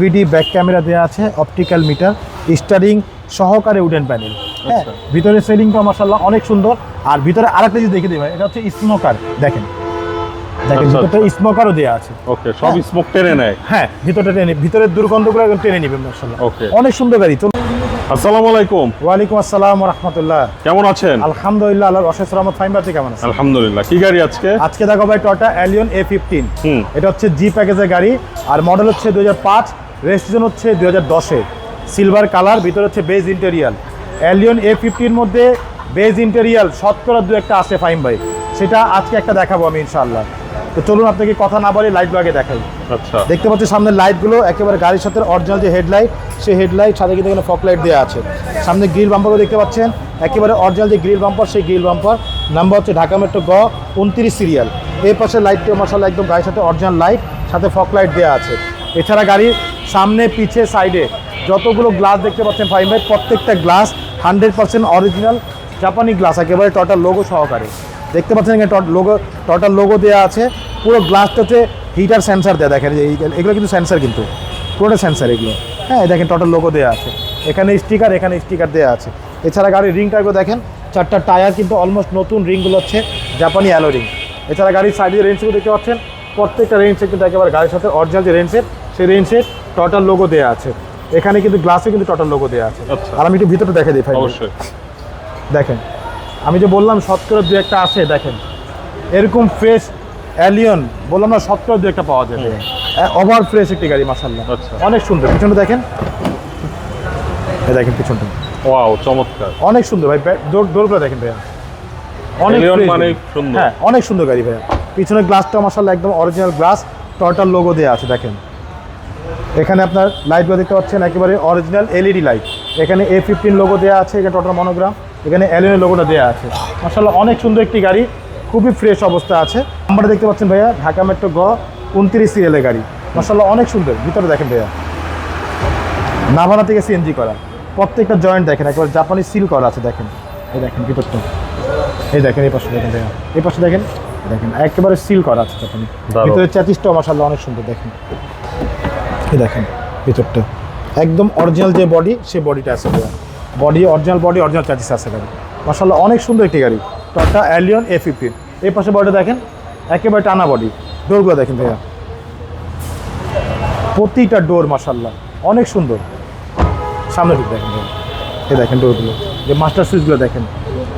ভিডি back camera দেওয়া আছে optical meter steering সহকারে উডেন প্যানেল। হ্যাঁ আচ্ছা। ভিতরে সেলিংটা মাসাল্লাহ অনেক সুন্দর। আর ভিতরে আরেকটা জিনিস দেখে দেবে এটা হচ্ছে স্মোকার দেখেন। দেখেন আচ্ছা, ভিতরটা স্মোকারও দেওয়া আছে। ওকে সব হ্যাঁ। স্মোক টেনে নেয়। হ্যাঁ ভিতরটা টেনে ভিতরের দুর্গন্ধগুলো একদম টেনে নেবে মাসাল্লাহ ওকে। অনেক সুন্দর গাড়ি। চলুন। আসসালামু আলাইকুম। ওয়ালাইকুম আসসালাম রহমতুল্লাহ কেমন আছেন? আলহামদুলিল্লাহ আল্লাহ অশেষ রহমত। ফাইম বাচ্চা কেমন আলহামদুলিল্লাহ। কি গাড়ি আজকে? আজকে দেখো ভাই টটা অ্যালিয়ন এ ফিফটিন এটা হচ্ছে জি প্যাকেজের গাড়ি। আর মডেল হচ্ছে দু হাজার পাঁচ। রেজিস্ট্রেশন হচ্ছে দু হাজার দশে। সিলভার কালার ভিতরে হচ্ছে বেজ ইন্টেরিয়াল অ্যালিয়ন এ ফিফটির মধ্যে বেজ ইন্টেরিয়াল শতকরা দু একটা আসে ফাইম ভাই। সেটা আজকে একটা দেখাবো আমি ইনশাআল্লাহ। তো চলুন আপনাকে কথা না বলে লাইট আগে দেখাই। আচ্ছা। দেখতে পাচ্ছি সামনের লাইটগুলো একেবারে গাড়ির সাথে অরিজিনাল যে হেডলাইট সেই হেডলাইট সাথে কিন্তু এখানে ফক লাইট দেওয়া আছে। সামনে গ্রিল বাম্পারও দেখতে পাচ্ছেন একেবারে অরিজিনাল যে গ্রিল বাম্পার সেই গ্রিল বাম্পার নাম্বার হচ্ছে ঢাকা মেট্রো গ উনত্রিশ সিরিয়াল এই পাশে লাইটটা মশালা একদম গাড়ির সাথে অরিজিনাল লাইট সাথে ফক লাইট দেওয়া আছে। এছাড়া গাড়ির সামনে, পিছে, সাইডে। যতগুলো গ্লাস দেখতে পাচ্ছেন ফাইভ বাই প্রত্যেকটা গ্লাস হান্ড্রেড পার্সেন্ট অরিজিনাল জাপানি গ্লাস, একেবারে টটার লোগো সহকারে। দেখতে পাচ্ছেন এখানে লোগো টটার লোগো দেওয়া আছে। পুরো গ্লাসটাতে হিটার সেন্সার দেওয়া দেখেন এই- এগুলো কিন্তু সেন্সার কিন্তু। পুরোটা সেন্সার এগুলো। হ্যাঁ দেখেন টোটাল লোগো দেওয়া আছে। এখানে স্টিকার এখানে স্টিকার দেওয়া আছে। এছাড়া গাড়ির রিংটাগুলো দেখেন। চারটা টায়ার কিন্তু অলমোস্ট নতুন রিংগুলো হচ্ছে জাপানি অ্যালো রিং এছাড়া গাড়ির সাইডের রেঞ্জগুলো দেখতে পাচ্ছেন। প্রত্যেকটা রেঞ্জে কিন্তু একেবারে গাড়ির সাথে অরিজিনাল যে রেঞ্জের সেই রেঞ্জের টোটাল লোগো দেওয়া আছে। এখানে কিন্তু গ্লাসে কিন্তু টোটাল লোগো দেওয়া আছে। আচ্ছা। আর আমি একটু ভিতরটা দেখে দিই ভাই অবশ্যই। দেখেন আমি যে বললাম শতকরা দু একটা আসে দেখেন। এরকম ফ্রেশ অ্যালিয়ন বললাম না শতকরা দু একটা পাওয়া যাবে। ওভার ফ্রেশ একটি গাড়ি মাসাল্লাহ আচ্ছা। অনেক সুন্দর। পিছনটা দেখেন। দেখেন পিছনটা। ওয়াও চমৎকার। অনেক সুন্দর ভাই। ডোরগুলো দেখেন ভাইয়া। অনেক মানে সুন্দর। হ্যাঁ অনেক সুন্দর গাড়ি ভাইয়া। পিছনের গ্লাসটা মাসাল্লাহ একদম অরিজিনাল গ্লাস টয়টার লোগো দেওয়া আছে দেখেন। এখানে আপনার লাইটগুলো দেখতে পাচ্ছেন একেবারে অরিজিনাল এলইডি লাইট এখানে এ ফিফটিন লোগো দেওয়া আছে এখানে টোটাল মনোগ্রাম এখানে এলিয়নের লোগোটা দেওয়া আছে। মাসাল্লাহ অনেক সুন্দর একটি গাড়ি খুবই ফ্রেশ অবস্থা আছে। নাম্বারটা দেখতে পাচ্ছেন ভাইয়া ঢাকা মেট্রো গ উনত্রিশ সিরিয়ালের গাড়ি। মাসাল্লাহ অনেক সুন্দর। ভিতরে দেখেন ভাইয়া। নাভানা থেকে সিএনজি করা। প্রত্যেকটা জয়েন্ট দেখেন একেবারে জাপানি সিল করা আছে দেখেন। এই দেখেন ভিতরটা। এই দেখেন এই পাশে দেখেন ভাইয়া। এই পাশে দেখেন দেখেন একেবারে সিল করা আছে জাপানি ভিতরে চ্যাচিসটাও মাসাল্লাহ অনেক সুন্দর দেখেন। এই দেখেন ভিতরটা। একদম অরিজিনাল যে বডি সেই বডিটা আছে body original body original chassis আছে গাড়ি মাসাল্লাহ অনেক সুন্দর একটি গাড়ি। টয়টা অ্যালিয়ন এ ফিফটিন এই পাশে বডিটা দেখেন একেবারে টানা বডি ডোরগুলো দেখেন ভাইয়া। প্রতিটা ডোর মাসাল্লাহ অনেক সুন্দর। সামনে দিক দেখেন। এই দেখেন ডোরগুলো যে মাস্টার সুইচগুলো দেখেন।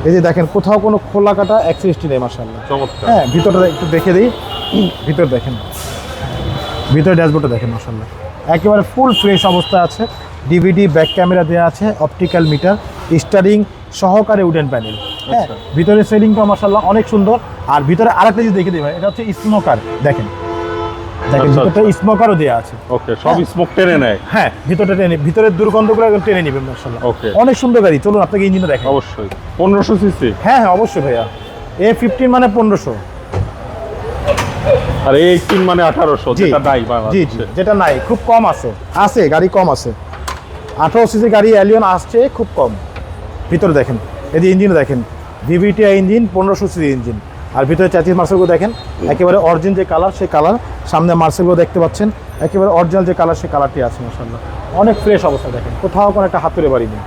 এই যে দেখেন কোথাও কোনো খোলা কাটা অ্যাক্সিডেন্টই নেই মাসাল্লাহ হ্যাঁ ভিতরটা একটু দেখে দিই। ভিতর দেখেন। ভিতরে ড্যাশবোর্ডটা দেখেন মাসাল্লাহ একেবারে ফুল ফ্রেশ অবস্থা আছে। ডিভিডি ব্যাক ক্যামেরা দেওয়া আছে অপটিক্যাল মিটার স্টারিং সহকারে উডেন প্যানেল হ্যাঁ আচ্ছা। ভিতরে সেলিংটা মাসাল্লাহ অনেক সুন্দর। আর ভিতরে আরেকটা জিনিস দেখে দিই ভাই এটা হচ্ছে স্মোকার দেখেন। দেখেন আচ্ছা, ভিতরটা স্মোকারও দেওয়া আছে। ওকে সব স্মোক টেনে নেয়। হ্যাঁ ভিতরটা টেনে ভিতরের দুর্গন্ধগুলো একদম টেনে নেবেন মাসাল্লাহ Okay. অনেক সুন্দর গাড়ি চলুন আপনাকে ইঞ্জিনটা দেখেন অবশ্যই। পনেরোশো সিসি হ্যাঁ হ্যাঁ অবশ্যই ভাইয়া। এ ফিফটিন মানে পনেরোশো। আর এই এইটিন মানে আঠারোশো জি। যেটা নাই বাংলাদেশে। যেটা নাই খুব কম আছে। আছে গাড়ি কম আছে। আঠারো সিসি গাড়ি অ্যালিয়ন আসছে খুব কম। ভিতরে দেখেন এদি ইঞ্জিন দেখেন। ভিভিটি ইঞ্জিন পনেরোশো সিসি ইঞ্জিন। আর ভিতরে চাচিস মার্সেলগুলো দেখেন একেবারে অরিজিন যে কালার সেই কালার সামনে মার্সেলগুলো দেখতে পাচ্ছেন। একেবারে অরিজিনাল যে কালার সেই কালারটি আছে মাসাল্লাহ অনেক ফ্রেশ অবস্থা দেখেন কোথাও কোনো একটা হাতুড়ে বাড়ি নেই।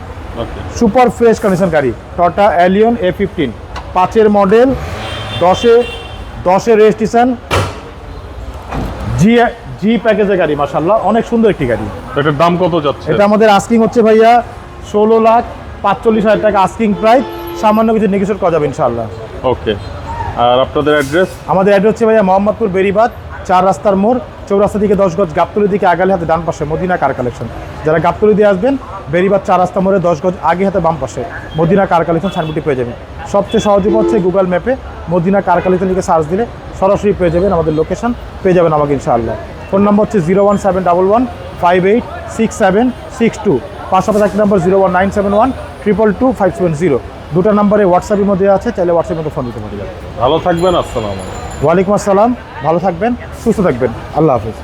সুপার ফ্রেশ কন্ডিশন গাড়ি টটা অ্যালিয়ন এ ফিফটিন পাঁচের মডেল দশে দশে রেজিস্ট্রেশন জি জি প্যাকেজের গাড়ি মাসাল্লাহ অনেক সুন্দর একটি গাড়ি। এটার দাম কত যাচ্ছে? এটা আমাদের আস্কিং হচ্ছে ভাইয়া ষোলো লাখ পাঁচচল্লিশ হাজার টাকা আস্কিং প্রাইস সামান্য কিছু নেগোসিয়েট করা যাবে ইনশাল্লাহ ওকে আর আপনাদের অ্যাড্রেস আমাদের অ্যাড্রেস হচ্ছে ভাইয়া মোহাম্মদপুর বেরিবাদ চার রাস্তার মোড় চৌরাস্তা দিকে দশ গজ গাবতলি দিকে আগালে হাতে ডান পাশে মদিনা কার কালেকশন যারা গাবতলি দিয়ে আসবেন বেরিবাদ চার রাস্তা মোড়ে দশ গজ আগে হাতে বাম পাশে মদিনা কার কালেকশন সাইনবোর্ডটি পেয়ে যাবেন। সবচেয়ে সহজ উপায় হচ্ছে গুগল ম্যাপে মদিনা কারকালিতে লিখে সার্চ দিলে সরাসরি পেয়ে যাবেন আমাদের লোকেশন পেয়ে যাবেন আমাকে ইনশাআল্লাহ। ফোন নম্বর হচ্ছে zero one seven double one five eight six seven six two পাশাপাশি একটা number zero one nine seven one triple two five seven zero দুটো নম্বরে হোয়াটসঅ্যাপের মধ্যে আছে চাইলে হোয়াটসঅ্যাপের মধ্যে ফোন দিতে পারি ভালো থাকবেন আসসালাম ওয়ালাইকুম আসসালাম ভালো থাকবেন সুস্থ থাকবেন। আল্লাহ হাফিজ।